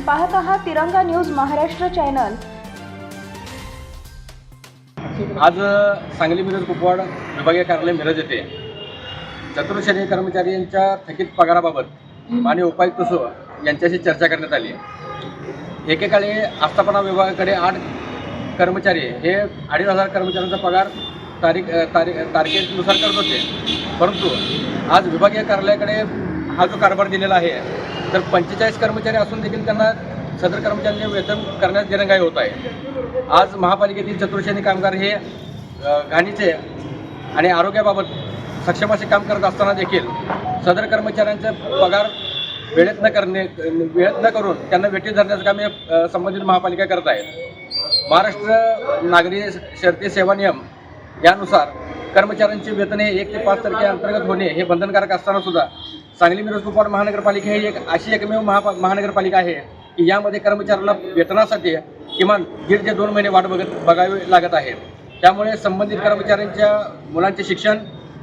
पाहत आहात तिरंगा न्यूज महाराष्ट्र चॅनल. आज सांगली मिरज कुपवाड विभागीय कार्यालय मिरज येथे चतुर्श्रेणी कर्मचारी यांच्या थकीत पगाराबाबत माननीय उपायुक्त सो यांच्याशी चर्चा करण्यात आली एकेकाळी आस्थापना विभागाकडे आठ कर्मचारी हे अडीच हजार कर्मचाऱ्यांचा पगार तारीख तारीख तारखेनुसार करत होते. परंतु आज विभागीय कार्यालयाकडे हा जो कारभार दिलेला आहे तर पंचेचाळीस कर्मचारी असून देखील त्यांना सदर कर्मचाऱ्यांचे वेतन करण्यास दिरंगाई होत आहे. आज महापालिकेतील चतुर्श्रेणी कामगार हे घाणीचे आणि आरोग्याबाबत सक्षम असे काम करत असताना देखील सदर कर्मचाऱ्यांचे पगार वेळेत न करणे वेळेत न करून त्यांना वेटीत धरण्याचं काम हे संबंधित महापालिका करत आहे महाराष्ट्र नागरी शर्ती सेवा नियम यानुसार कर्मचाऱ्यांची वेतने एक ते पाच तारखे अंतर्गत होणे हे बंधनकारक असताना सुद्धा सांगली मिरज कुपवाड महानगरपालिका ही एक अशी एकमेव महा महानगरपालिका आहे की यामध्ये कर्मचाऱ्यांना वेतनासाठी किमान दीड ते दोन महिने वाट बघत बघावी लागत आहे. त्यामुळे संबंधित कर्मचाऱ्यांच्या मुलांचे शिक्षण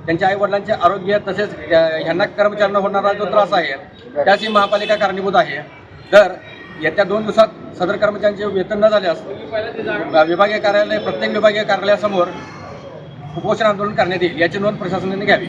त्यांच्या आईवडिलांचे आरोग्य तसेच ह्यांना कर्मचाऱ्यांना होणारा जो त्रास आहे त्याची महापालिका कारणीभूत आहे. तर येत्या दोन दिवसात सदर कर्मचाऱ्यांचे वेतन न झाल्यास विभागीय कार्यालय प्रत्येक विभागीय कार्यालयासमोर उपोषण आंदोलन करण्यात येईल याची नोंद प्रशासनाने घ्यावी.